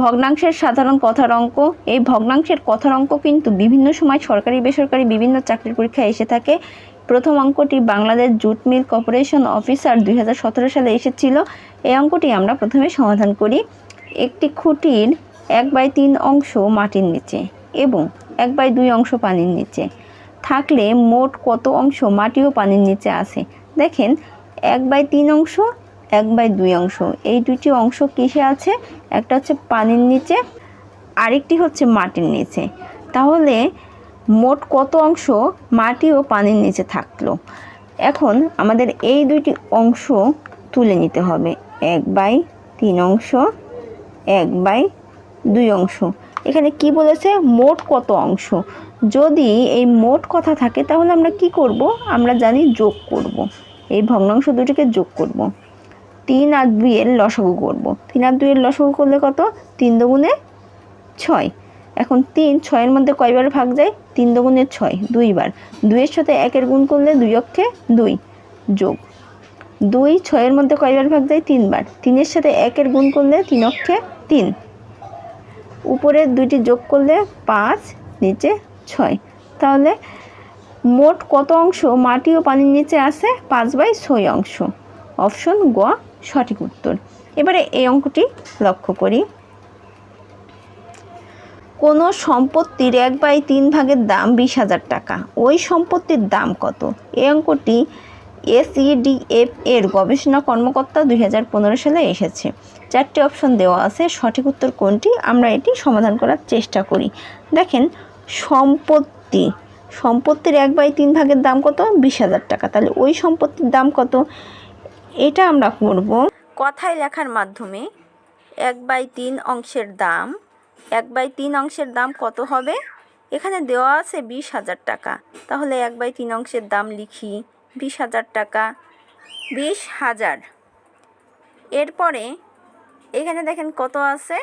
ভগ্নাংশের সাধারণ কথার অঙ্ক। এই ভগ্নাংশের কথার অঙ্ক কিন্তু বিভিন্ন সময় সরকারি, বেসরকারি বিভিন্ন চাকরির পরীক্ষায় এসে থাকে। প্রথম অঙ্কটি Bangladesh jute mill corporation officer দুই হাজার সতেরো সালে এসেছিল। এই অঙ্কটি আমরা প্রথমে সমাধান করি। একটি খুঁটির এক বাই তিন অংশ মাটির নিচে এবং এক বাই দুই অংশ পানির নিচে। থাকলে মোট কত অংশ মাটি ও পানির নিচে আছে? দেখেন, এক বাই তিন অংশ এক বাই দুই অংশ। এই দুইটি অংশ কিসে আছে? একটা হচ্ছে পানির নিচে, আরেকটি হচ্ছে মাটির নিচে। তাহলে মোট কত অংশ মাটি ও পানির নিচে থাকল? এখন আমাদের এই দুইটি অংশ তুলে নিতে হবে। এক বাই তিন অংশ, এক বাই দুই অংশ। এখানে কি বলেছে? মোট কত অংশ? যদি এই মোট কথা থাকে, তাহলে আমরা কি করব? আমরা জানি যোগ করব। এই ভগ্নাংশ দুটিকে যোগ করব। তিন আর দুইয়ের লসাগু করব। তিন আর দুইয়ের লসাগু করলে কত? তিন দুগুণে ছয়। এখন তিন ছয়ের মধ্যে কয়বার ভাগ যায়? তিন দুগুণে ছয়, দুইবার। দুইয়ের সাথে একের গুণ করলে দুই অক্ষে দুই যোগ। দুই ছয়ের মধ্যে কয়বার ভাগ যায়? তিনবার। তিনের সাথে একের গুণ করলে তিন অক্ষে তিন। উপরে দুইটি যোগ করলে পাঁচ, নিচে ছয়। তাহলে মোট কত অংশ? মাটি ও পানির নিচে আছে পাঁচ বাই ছয় অংশ। অপশন গ সঠিক উত্তর। এবারে এই অঙ্কটি লক্ষ্য করি। কোনো সম্পত্তির এক বাই তিন ভাগের দাম বিশ হাজার টাকা। ওই সম্পত্তির দাম কত? এই অঙ্কটি এসইডিএফ এর গবেষণা কর্মকর্তা দুই হাজার পনেরো সালে এসেছে। চারটি অপশন দেওয়া আছে। সঠিক উত্তর কোনটি? আমরা এটি সমাধান করার চেষ্টা করি। দেখেন, সম্পত্তি, সম্পত্তির এক বাই তিন ভাগের দাম কত? বিশ হাজার টাকা। তাহলে ওই সম্পত্তির দাম কত? এটা আমরা করব কথায় লেখার মাধ্যমে এক বাই তিন অংশের দাম। এক বাই তিন অংশের দাম কত হবে? এখানে দেওয়া আছে বিশ হাজার টাকা। তাহলে এক বাই তিন অংশের দাম লিখি বিশ হাজার টাকা। বিশ হাজার। এরপরে এখানে দেখেন কত আছে?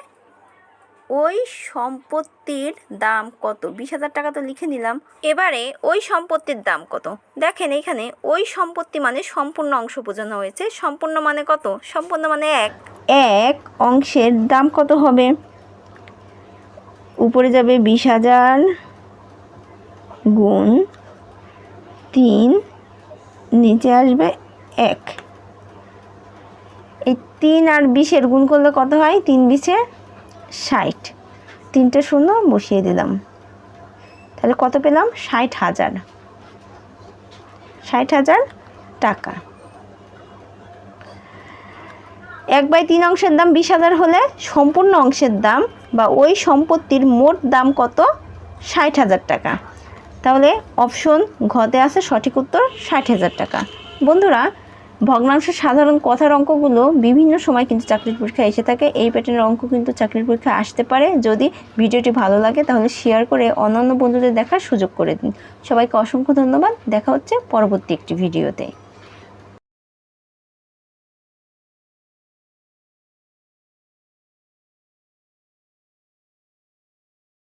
ওই সম্পত্তির দাম কত? বিশ হাজার টাকা তো লিখে নিলাম। এবারে ওই সম্পত্তির দাম কত? দেখেন এখানে ওই সম্পত্তি মানে সম্পূর্ণ অংশ বোঝানো হয়েছে। সম্পূর্ণ মানে কত? সম্পূর্ণ মানে এক। এক অংশের দাম কত হবে? উপরে যাবে বিশ হাজার গুণ তিন, নিচে আসবে এক। এই তিন আর বিশের গুণ করলে কত হয়? তিন বিশে ষাট। তিনটে শূন্য, বসিয়ে দিলাম। তাহলে কত পেলাম? ষাট হাজার। ষাট হাজার টাকা। এক বাই তিন অংশের দাম বিশ হাজার হলে সম্পূর্ণ অংশের দাম বা ওই সম্পত্তির মোট দাম কত? ষাট হাজার টাকা। তাহলে অপশন ঘতে আছে সঠিক উত্তর ষাট হাজার টাকা। বন্ধুরা ভগ্নাংশের সাধারণ কথার অঙ্কগুলো বিভিন্ন সময় কিন্তু চাকরির পরীক্ষায় এসে থাকে। এই প্যাটার্নের অঙ্ক কিন্তু চাকরির পরীক্ষায় আসতে পারে। যদি ভিডিওটি ভালো লাগে তাহলে শেয়ার করে অন্যান্য বন্ধুদের দেখার সুযোগ করে দিন। সবাইকে অসংখ্য ধন্যবাদ। দেখা হচ্ছে পরবর্তী একটি ভিডিওতে